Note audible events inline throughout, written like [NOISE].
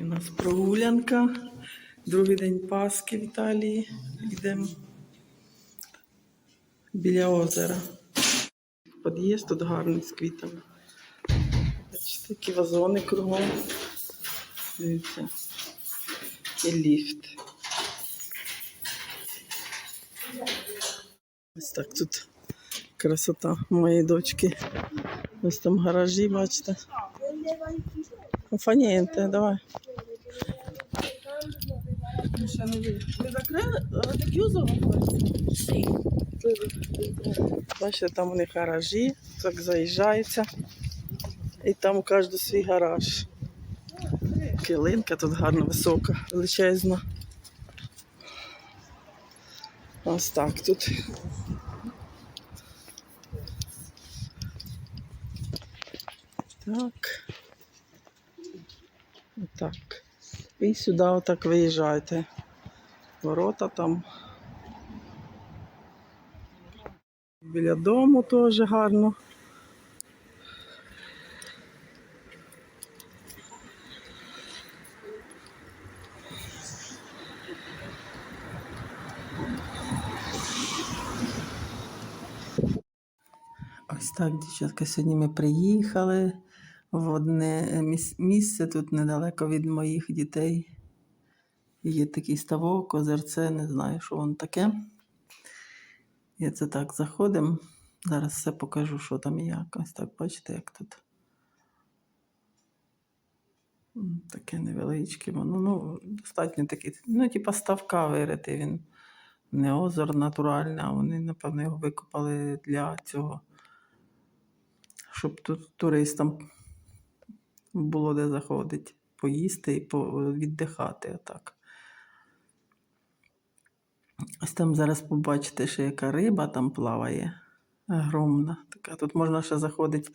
У нас прогулянка. Другий день Пасхи в Італії. Йдемо біля озера. Під'їзд тут гарний з квітами. Бачите, такі вазони кругом. Дивіться. І ліфт. Ось так тут красота моєї дочки. Ось там гаражі, бачите. Фанієнте, давай. Ще не ви. Ви закрили? А так юзо Бачите, там у них гаражі, так заїжджається. І там у кожного свій гараж. Килинка тут гарно висока, величезна. Ось так тут. Так. Отак. І сюди отак виїжджаєте. Ворота там. Біля дому теж гарно. Ось так, дівчатка, сьогодні ми приїхали в одне місце тут недалеко від моїх дітей. Є такий ставок, озерце, не знаю, що воно таке. І це так заходимо. Зараз все покажу, що там і як. Ось так, бачите, як тут. Таке невеличке воно. Ну, достатньо таке. Ну, типа ставка вирити. Він не озеро натуральне, а вони, напевно, його викопали для цього щоб тут туристам було де заходити, поїсти і віддихати отак. Ось там зараз побачите, що яка риба там плаває. Огромна. Така. Тут можна ще заходити,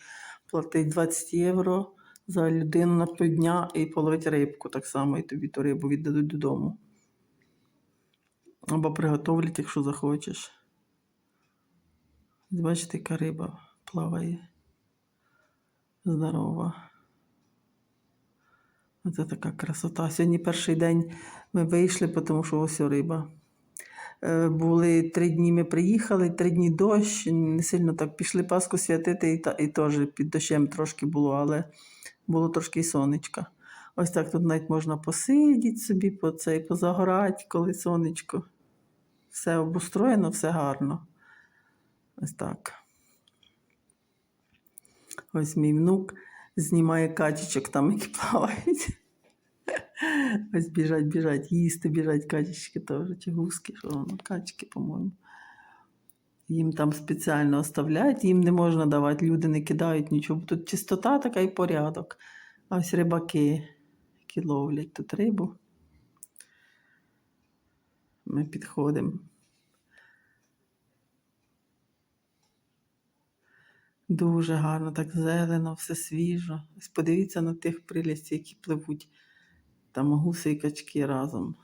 платити 20 євро за людину на півдня і половити рибку так само, і тобі ту рибу віддадуть додому. Або приготовлять, якщо захочеш. Бачите, яка риба плаває. Здорова. Оце така красота. Сьогодні перший день ми вийшли, тому що ось риба. Е, Були три дні ми приїхали, три дні дощ, не сильно так пішли Пасху святити, і, та, і теж під дощем трошки було, але було трошки сонечка. Ось так тут навіть можна посидіти собі, по цей, позагорати, коли сонечко. Все обустроєно, все гарно. Ось так. Ось мій внук знімає качечок там, які плавають. Ось біжать, біжать, їсти біжать качечки теж, чи гуски, що воно, качки, по-моєму. Їм там спеціально оставляють, їм не можна давати, люди не кидають нічого. Тут чистота така і порядок. А ось рибаки, які ловлять тут рибу. Ми підходимо. Дуже гарно, так зелено, все свіжо. Ось подивіться на тих прилістів, які пливуть. Там гуси і качки разом.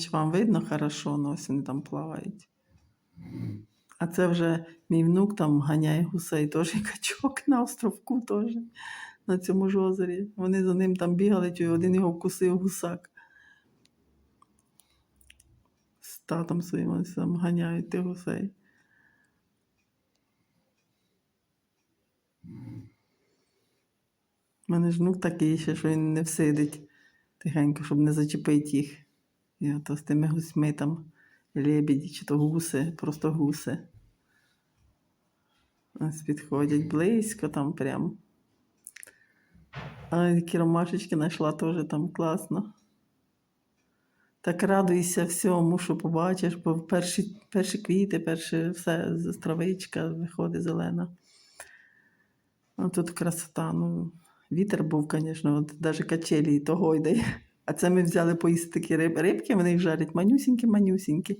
Чи вам видно хорошо, але ось вони там плавають. А це вже мій внук там ганяє гусей, теж і качок на островку теж, на цьому ж озері. Вони за ним там бігали, чи один його вкусив гусак. З татом своїм ганяють тих гусей. У мене ж внук такий ще, що він не всидить тихенько, щоб не зачепити їх. І ото з тими гусьми там лебеді чи то гуси, просто гуси. Ось підходять близько там прям. А такі ромашечки знайшла теж там класно. Так радуйся всьому, що побачиш, бо перші, перші квіти, перші все, травичка виходить зелена. А тут красота. Ну, вітер був, звісно, навіть качелі і того йде. А це ми взяли поїсти такі риб, рибки, вони їх жарять манюсінькі, манюсінькі.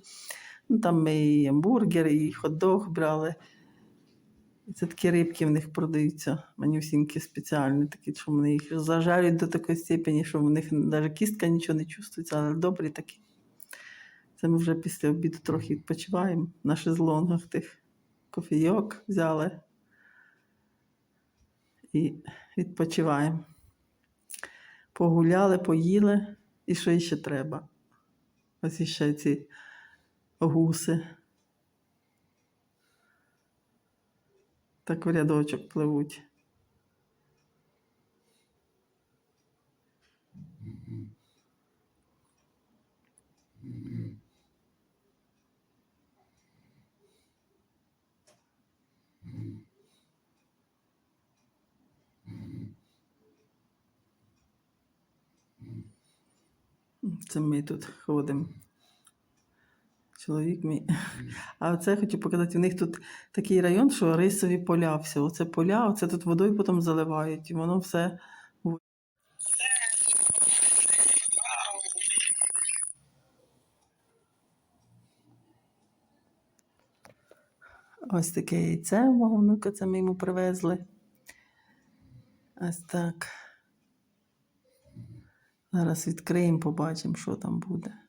Ну, там ми і амбургер, і хот-дог брали. Це такі рибки в них продаються, манюсінькі спеціальні, такі, що вони їх зажарюють до такої степені, що в них навіть кістка нічого не чувствується, але добрі такі. Це ми вже після обіду трохи відпочиваємо на шезлонгах тих кофійок взяли. і відпочиваємо. Погуляли, поїли, і що ще треба? Ось іще ці гуси. Так в рядочок пливуть. Це ми тут ходимо. Чоловік мій. [LAUGHS] А оце хочу показати, у них тут такий район, що рисові поля все. Оце поля, оце тут водою потім заливають, і воно все. Ось таке яйце мого внука, це ми йому привезли. Ось так. Зараз відкриємо, побачимо, що там буде.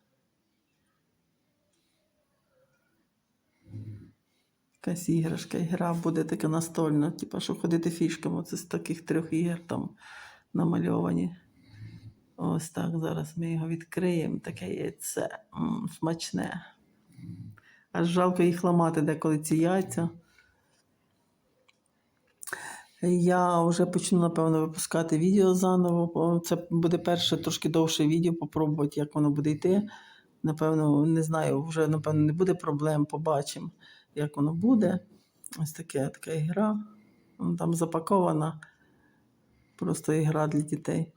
Якась іграшка, ігра буде така настольна, типу, що ходити фішками. Оце з таких трьох ігор там намальовані. Ось так, зараз ми його відкриємо. Таке яйце. М, смачне. Аж жалко їх ламати деколи ці яйця. Я вже почну, напевно, випускати відео заново. Це буде перше трошки довше відео, попробувати, як воно буде йти. Напевно, не знаю, вже напевно не буде проблем, побачимо, як воно буде. Ось таке, така ігра. Там запакована. Просто ігра для дітей.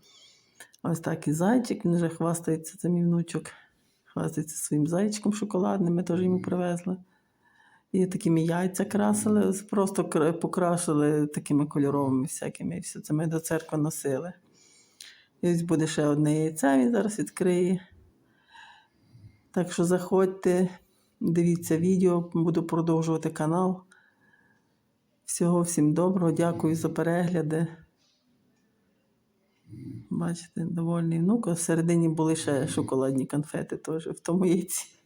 Ось так і зайчик, він вже хвастається, це мій внучок. Хвастається своїм зайчиком шоколадним, ми теж йому привезли. І такими яйця красили, просто покрашили такими кольоровими всякими. І все це ми до церкви носили. І ось буде ще одне яйце, він зараз відкриє. Так що заходьте, дивіться відео, буду продовжувати канал. Всього всім доброго, дякую за перегляди. Бачите, довольний внук. в Всередині були ще шоколадні конфети теж в тому яйці.